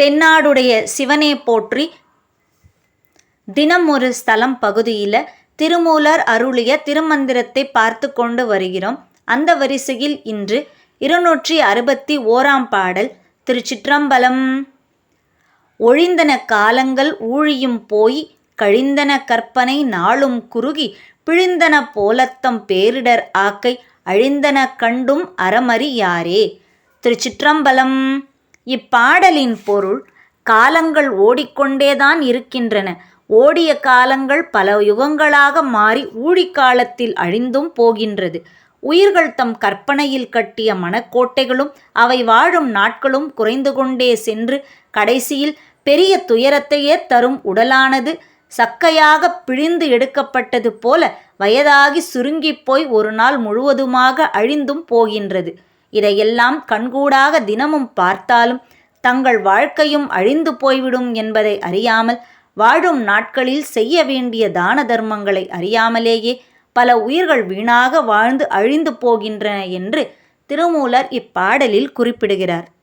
தென்னாடுடைய சிவனே போற்றி. தினம் ஒரு ஸ்தலம் பகுதியில் திருமூலர் அருளிய திருமந்திரத்தை பார்த்து கொண்டு வருகிறோம். அந்த வரிசையில் இன்று இருநூற்றி அறுபத்தி ஓராம் பாடல் திருச்சிற்றம்பலம். ஒழிந்தன காலங்கள் ஊழியும் போய் கழிந்தன கற்பனை நாளும் குறுகி பிழிந்தன போலத்தம் பேரிடர் ஆக்கை அழிந்தன கண்டும் அறமறியாரே திருச்சிற்றம்பலம். இப்பாடலின் பொருள் காலங்கள் ஓடிக்கொண்டேதான் இருக்கின்றன. ஓடிய காலங்கள் பல யுகங்களாக மாறி ஊழிக்காலத்தில் அழிந்தும் போகின்றது. உயிர்கள் தம் கற்பனையில் கட்டிய மனக்கோட்டைகளும் அவை வாழும் நாட்களும் குறைந்து கொண்டே சென்று கடைசியில் பெரிய துயரத்தையே தரும் உடலானது சக்கையாக பிழிந்து எடுக்கப்பட்டது போல வயதாகி சுருங்கிப் போய் ஒரு நாள் முழுவதுமாக அழிந்தும் போகின்றது. இதையெல்லாம் கண்கூடாக தினமும் பார்த்தாலும் தங்கள் வாழ்க்கையும் அழிந்து போய்விடும் என்பதை அறியாமல் வாழும் நாட்களில் செய்ய வேண்டிய தான தர்மங்களை அறியாமலேயே பல உயிர்கள் வீணாக வாழ்ந்து அழிந்து போகின்றன என்று திருமூலர் இப்பாடலில் குறிப்பிடுகிறார்.